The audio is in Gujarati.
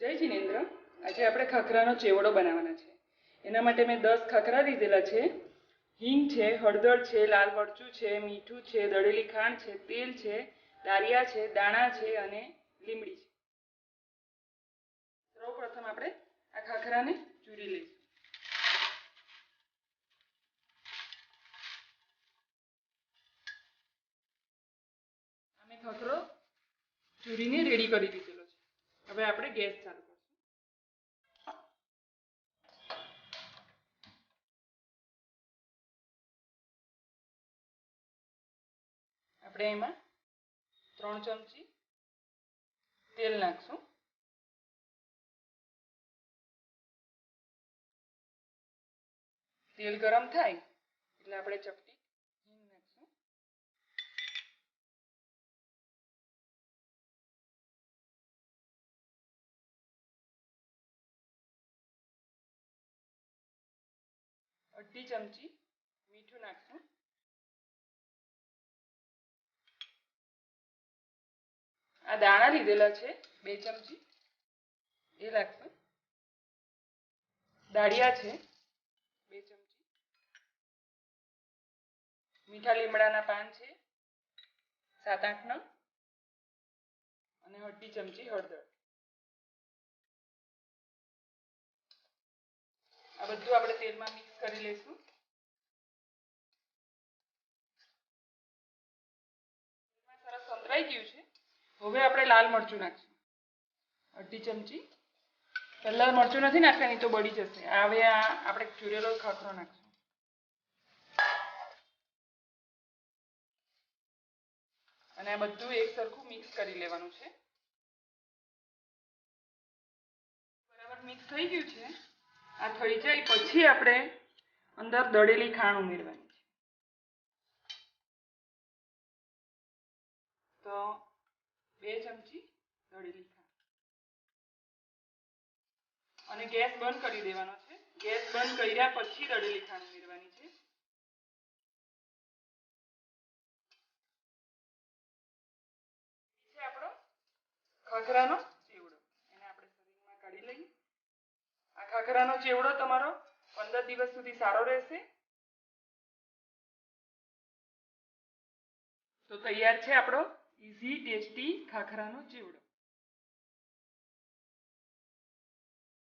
જય જિનેન્દ્ર. આજે આપણે ખાખરાનો ચેવડો બનાવવાના છે. એના માટે મેં દસ ખાખરા લીધેલા છે. હિંગ છે, હળદર છે, લાલ મરચું છે, મીઠું છે, દળેલી ખાંડ છે, તેલ છે દારિયા છે, દાણા છે અને લીમડી છે. સૌ પ્રથમ આપણે આ ખાખરાને ચૂરી લઈશું. અમે ખાખરો ચૂરીને રેડી કરી દીધેલો હવે આપણે ગેસ ચાલુ કરશું. આપણે એમાં ત્રણ ચમચી તેલ નાખશું. તેલ ગરમ થાય એટલે આપણે ચપટી અડધી ચમચી મીઠું નાખશું. આ દાણા લીધેલા છે, બે ચમચી. એ નાખશું દાળિયા છે, બે ચમચી. મીઠા લીમડાના પાન છે, સાત આઠ નંગ. અને અડધી ચમચી હળદર. આ બધું આપણે તેલમાં મિક્સ કરી લઈશું. સંતરાઈ ગયું છે. હવે આપણે લાલ મરચું નાખશું. અડધી ચમચી. પહેલાં મરચું નથી નાખવાની તો બળી જશે. હવે આ આપણે ચૂરેલો ખાખરો નાખશું. અને આ બધું એક સરખું મિક્સ કરી લેવાનું છે. બરાબર મિક્સ થઈ ગયું છે. આ થઈ જાય પછી આપણે અંદર દળેલી ખાંડ ઉમેરવાની છે. તો બે ચમચી દળેલી ખાંડ અને ગેસ બંધ કરી દેવાનો છે. ગેસ બંધ કર્યા પછી દળેલી ખાંડ ઉમેરવાની છે આપણો ખાખરાનો ચેવડો. એને આપણે શરીરમાં કાઢી લઈએ. આ ખાખરાનો ચેવડો તમારો પંદર દિવસ સુધી સારો રહેશે? તો તૈયાર છે આપણો ઇઝી ટેસ્ટી ખાખરાનો ચેવડો.